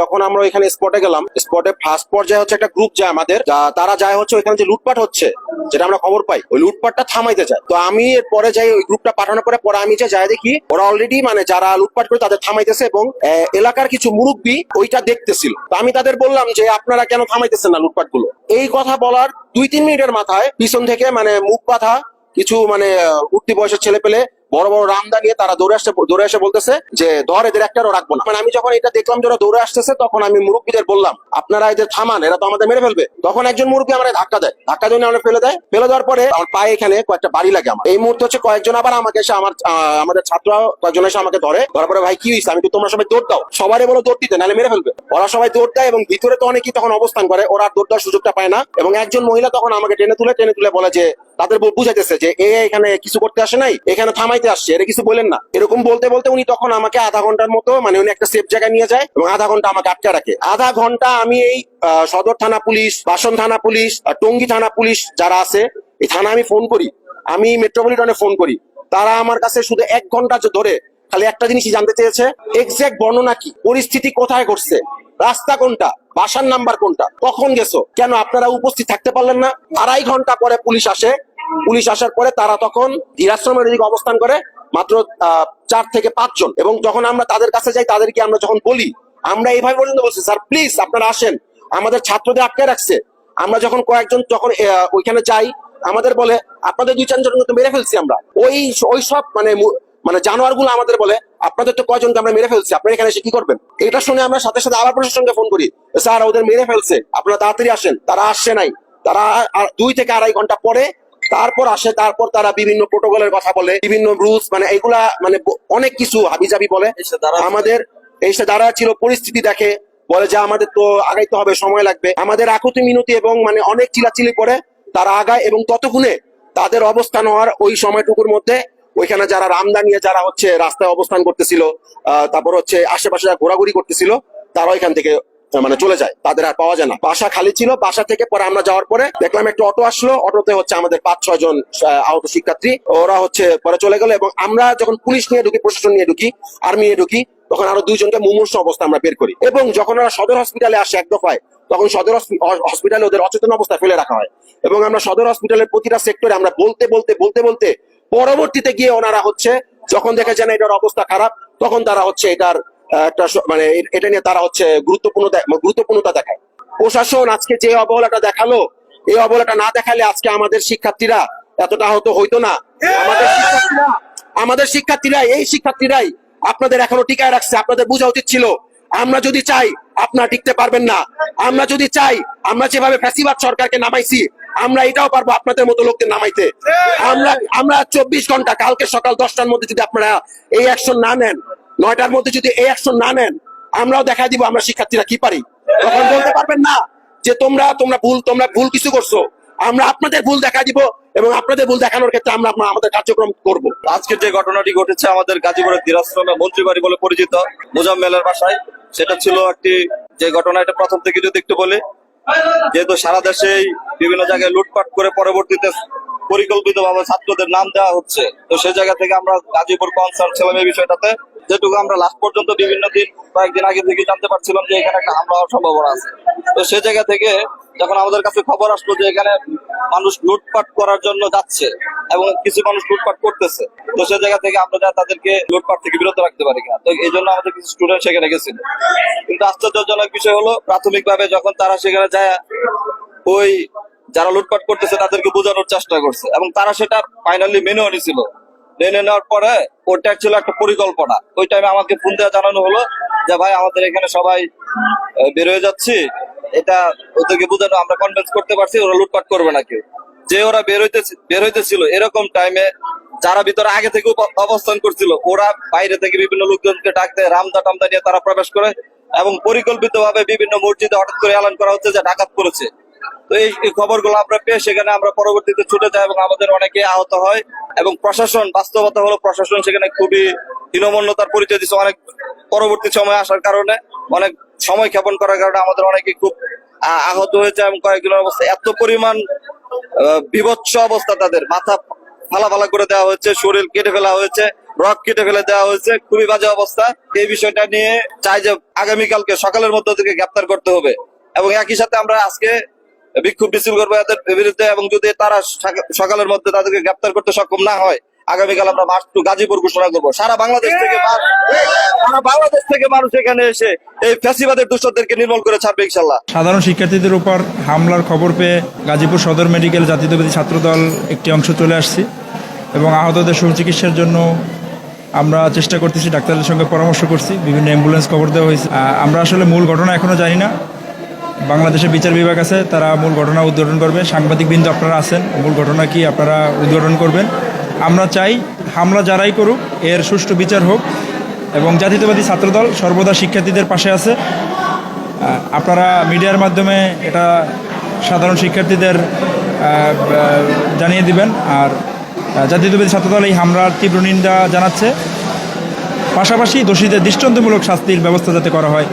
যখন আমরা ওইখানে স্পটে গেলাম স্পটে ফার্স্ট পর্যায়ে হচ্ছে একটা গ্রুপ যায় আমাদের তারা যায় হচ্ছে ওইখানে যে লুটপাট হচ্ছে, যেটা আমরা খবর পাই, ওই লুটপাটটা থামাইতে চায়। তো আমি পরে যাই ওই গ্রুপটা পাঠানোর পরে পরে আমি যে যাই দেখি, ওরা অলরেডি মানে যারা লুটপাট করে তাদের থামাইতেছে এবং এলাকার কিছু মুরব্বী ওইটা দেখতেছিল। তো আমি তাদের বললাম যে, আপনারা কেন থামাইতেছেন না লুটপাটগুলো এই কথা বলার দুই তিন মিনিটের মাথায় পিছন থেকে মানে মুখ বাঁধা কিছু মানে উঠতি বয়সের ছেলে পেলে বড় বড় রামদা নিয়ে তারা দৌড়ে আসতে দৌড়ে এসে বলতেছে যে ধর এদের একটারও রাখব না। মানে আমি যখন এটা দেখলাম যে ওরা দৌড়ে আসতেছে, তখন আমি মুরব্বীদের বললাম, আপনারা এদের থামান, এরা তো আমাদের মেরে ফেলবে। তখন একজন মুরব্বী আমার ধাক্কা দেয়। ধাক্কা দিয়ে আমরা ফেলে দেয়। ফেলে দেওয়ার পরে আমার পায়ে এখানে কয়েকটা বাড়ি লাগে আমার। এই মুহূর্তে হচ্ছে কয়েকজন আবার আমাকে এসে আমার আমাদের ছাত্র কয়েকজন এসে আমাকে ধরে। ধরার পরে, ভাই, কি হয়েছে আমি তো তোমরা সবাই দৌড় দাও। সবারই বলো, দৌড় দিতে, নাহলে মেরে ফেলবে। ওরা সবাই দৌড় দেয় এবং ভিতরে তো অনেকেই তখন অবস্থান করে। ওরা দৌড় দেওয়ার সুযোগটা পায় না। এবং একজন মহিলা তখন আমাকে টেনে তুলে টেনে তুলে বলে যে তাদের বুঝাইতেছে যে এ এখানে কিছু করতে আসে নাই, এখানে থামাইতে আসছে, এটা কিছু বলেন না। এরকম বলতে বলতে উনি তখন আমাকে আধা ঘণ্টার মতো মানে উনি একটা সেফ জায়গায় নিয়ে যায় এবং আধা ঘণ্টা আমাকে আটকে রাখে। আধা ঘণ্টা আমি এই সদর থানা পুলিশ, বাসন থানা পুলিশ টঙ্গী থানা পুলিশ যারা আছে, এই থানা আমি ফোন করি। আমি মেট্রোপলিটনে ফোন করি। তারা আমার কাছে শুধু এক ঘণ্টা ধরে খালি একটা জিনিসই জানতে চেয়েছে এক্সাক্ট বর্ণনা কি? পরিস্থিতি কোথায় ঘটছে? রাস্তা কোনটা? বাসার নাম্বার কোনটা? কখন গেছো? কেন আপনারা উপস্থিত থাকতে পারলেন না? আড়াই ঘণ্টা পরে পুলিশ আসে। পুলিশ আসার পরে তারা তখন ধীরাশ্রমের দিকে অবস্থান করে মাত্র চার থেকে পাঁচজন। এবং যখন আমরা তাদের কাছে যাই, তাদেরকে আমরা যখন বলি, আমরা এইভাবে পর্যন্ত বলছি, স্যার, প্লিজ আপনারা আসেন। আমাদের ছাত্রদের আটকে রাখছে। আমরা যখন কয়েকজন যখন ওইখানে যাই, আমাদের বলে, আপনাদের দুই চারজন মেরে ফেলছি আমরা। ওই ওই সব মানে মানে জানোয়ারগুলো আমাদের বলে আপনাদের তো কয়জনকে আমরা মেরে ফেলছি আপনারা এখানে এসে কি করবেন? এটা শুনে আমরা সাথে সাথে আবার প্রশাসনকে ফোন করি স্যার ওদের মেরে ফেলছে আপনারা তাড়াতাড়ি আসেন তারা আসছে নাই। তারা দুই থেকে আড়াই ঘণ্টা পরে তারপর আসে তারপর তারা বিভিন্ন প্রোটোকলের কথা বলে বিভিন্ন রুলস মানে এগুলা মানে অনেক কিছু হাবিজাবি বলে। আমাদের এসে দাঁড়া ছিল পরিস্থিতি দেখে বলে যে আমাদের তো আগাইতে হবে সময় লাগবে। আমাদের আকুতি মিনতি এবং মানে অনেক চিলাচিলি করে তারা আগায় এবং ততক্ষণে তাদের অবস্থান হওয়ার ওই সময়টুকুর মধ্যে ওইখানে যারা রামদা নিয়ে যারা হচ্ছে রাস্তায় অবস্থান করতেছিল তারপর হচ্ছে আশেপাশে যারা ঘোরাঘুরি করতেছিল, তারা ওইখান থেকে মানে চলে যায়। তাদের আর পাওয়া যায় না। বাসা খালি ছিল, বাসা থেকে পরে আমরা যাওয়ার পরে দেখলাম একটা অটো আসলো। অটোতে হচ্ছে আমাদের পাঁচ, ছয় জন আহত শিক্ষার্থী। ওরা হচ্ছে পরে চলে গেল এবং আমরা যখন পুলিশ নিয়ে ঢুকি, প্রশাসন নিয়ে ঢুকি, আর্মি নিয়ে ঢুকি, তখন আরও দুইজনকে মুমূর্ষ অবস্থা আমরা বের করি। এবং যখন ওরা সদর হসপিটালে আসে এক দফায়, তখন সদর হসপি- হসপিটালে ওদের অচেতন অবস্থায় ফেলে রাখা হয়। এবং আমরা সদর হসপিটালের প্রতিটা সেক্টরে আমরা বলতে বলতে বলতে বলতে পরবর্তীতে গিয়ে ওনারা হচ্ছে, যখন দেখে যে এটার অবস্থা খারাপ, তখন তারা হচ্ছে এটার একটা মানে এটা নিয়ে তারা হচ্ছে গুরুত্বপূর্ণ গুরুত্বপূর্ণতা দেখায়। প্রশাসন আজকে যে অবহেলাটা দেখাল, এই অবহেলাটা না দেখালে আজকে আমাদের শিক্ষার্থীরা এতটা আহত হইতো না। আমাদের শিক্ষার্থীরা আমাদের শিক্ষার্থীরা, এই শিক্ষার্থীরাই আপনাদের এখনও টিকায় রাখছে, আপনাদের বোঝা উচিত ছিল, আমরা যদি চাই আপনারা টিকতে পারবেন না, আমরা যদি চাই আমরা যেভাবে ফ্যাসিবাদ সরকারকে নামাইছি আমরা এটাও পারব আপনাদের মতো লোককে নামাইতে। আমরা আমরা চব্বিশ ঘণ্টা, কালকে সকাল দশটার মধ্যে যদি আপনারা এই অ্যাকশন না নেন, নয়টার মধ্যে যদি এই অ্যাকশন না নেন, আমরাও দেখা দিব আমরা শিক্ষার্থীরা কি পারি। তখন বলতে পারবেন না যে তোমরা তোমরা ভুল তোমরা ভুল কিছু করছ। আমরা আপনাদের ভুল দেখা দিব এবং আপনাদের ভুল দেখানোর ক্ষেত্রে আমরা আমাদের কার্যক্রম করব। আজকে যে ঘটনাটি ঘটেছে আমাদের গাজীপুরের দিরাশ্রমে মন্ত্রীবাড়ি বলে পরিচিত মোজাম্মেলের বাসায়, সেটা ছিল একটি, যে ঘটনা, এটা প্রথম থেকে যদি একটু বলি, যেহেতু সারা দেশেই বিভিন্ন জায়গায় লুটপাট করে পরবর্তীতে পরিকল্পিত ভাবে ছাত্রদের নাম দেওয়া হচ্ছে। তো সেই জায়গা থেকে আমরা গাজীপুর কনসার্ন ছিলাম এই বিষয়টাতে। যেটুকু আমরা লাস্ট পর্যন্ত বিভিন্ন দিন, কয়েকদিন আগে থেকে জানতে পারছিলাম যে এখানে একটা হামলা হওয়ার সম্ভাবনা আছে। তো সেই জায়গা থেকে যখন আমাদের কাছে খবর আসলো যে এখানে মানুষ লুটপাট করার জন্য যাচ্ছে এবং কিছু মানুষ লুটপাট করতেছে, তো সেই জায়গা থেকে আমরা যা তাদেরকে লুটপাট থেকে বিরত রাখতে পারি কিনা। তো এই জন্য আমাদের কিছু স্টুডেন্ট সেখানে গেছিল। কিন্তু আশ্চর্যজনক বিষয় হলো, প্রাথমিকভাবে যখন তারা সেখানে যায়, ওই যারা লুটপাট করতেছে, তাদেরকে বোঝানোর চেষ্টা করছে। এবং তারা সেটা ফাইনালি মেনেও নিছিল। মেনে নেওয়ার পরে ওটা ছিল একটা পরিকল্পনা। ওই টাইমে আমাকে ফোন দেওয়া জানানো হলো যে, ভাই, আমাদের এখানে সবাই বের হয়ে যাচ্ছি। এটা ওদেরকে বোঝানো, আমরা কনভিন্স করতে পারছি, ওরা লুটপাট করবে না কেউ। যে ওরা বের হইতে বের হইতেছিল, এরকম টাইমে যারা ভিতরে আগে থেকে অবস্থান করছিল, ওরা বাইরে থেকে বিভিন্ন লোকজনকে ডাকতে রামদা টামদা নিয়ে তারা প্রবেশ করে এবং পরিকল্পিত ভাবে বিভিন্ন মসজিদে হঠাৎ করে এলান করা হচ্ছে যে ডাকাত করেছে তো এই খবরগুলো আমরা পেয়ে সেখানে আমরা পরবর্তীতে ছুটে যাই এবং আমাদের অনেকে আহত হয় এবং প্রশাসন, বাস্তবতা হলো প্রশাসন সেখানে খুবই হীনমন্যতার পরিচয় দিচ্ছে। অনেক পরবর্তী সময় আসার কারণে, অনেক সময় ক্ষেপণ করার কারণে আমাদের অনেকে খুব আহত হয়েছে এবং কয়েকজনের অবস্থা, এত পরিমাণ বিভৎস অবস্থা তাদের। মাথা ফালা ফালা করে দেওয়া হয়েছে, শরীর কেটে ফেলা হয়েছে রক কেটে ফেলে দেওয়া হয়েছে, খুবই বাজে অবস্থা। এই বিষয়টা নিয়ে চাই যে আগামীকালকে সকালের মধ্যে ওদেরকে গ্রেপ্তার করতে হবে। এবং একই সাথে আমরা আজকে বিক্ষোভ মিছিল করব এদের বিরুদ্ধে এবং যদি তারা সকালের মধ্যে তাদেরকে গ্রেপ্তার করতে সক্ষম না হয় আগামীকাল আমরা মার্চ টু গাজীপুর ঘোষণা করব। সারা বাংলাদেশ থেকে সারা বাংলাদেশ থেকে মানুষ এখানে এসে এই ফ্যাসিবাদের দুষ্টদেরকে নির্মূল করে ছাড়বে ইনশাল্লাহ। সাধারণ শিক্ষার্থীদের উপর হামলার খবর পেয়ে গাজীপুর সদর মেডিকেল জাতীয়তাবাদী ছাত্রদল একটি অংশ চলে আসছি এবং আহতদের সুচিকিৎসার জন্য আমরা চেষ্টা করতেছি ডাক্তারদের সঙ্গে পরামর্শ করছি বিভিন্ন অ্যাম্বুলেন্স খবর দেওয়া হয়েছে। আমরা আসলে মূল ঘটনা এখনও জানি না। বাংলাদেশে বিচার বিভাগ আছে, তারা মূল ঘটনা উদ্ঘাটন করবে। সাংবাদিক বিন্দু আপনারা আছেন, মূল ঘটনা কি আপনারা উদ্ঘাটন করবেন। আমরা চাই হামলা যারাই করুক, এর সুষ্ঠু বিচার হোক এবং জাতীয়তাবাদী ছাত্রদল সর্বদা শিক্ষার্থীদের পাশে আছে। আপনারা মিডিয়ার মাধ্যমে এটা সাধারণ শিক্ষার্থীদের জানিয়ে দিবেন। আর জাতীয়তাবাদী ছাত্রদল এই হামলার তীব্র নিন্দা জানাচ্ছে। পাশাপাশি দোষীদের দৃষ্টান্তমূলক শাস্তির ব্যবস্থা যাতে করা হয়।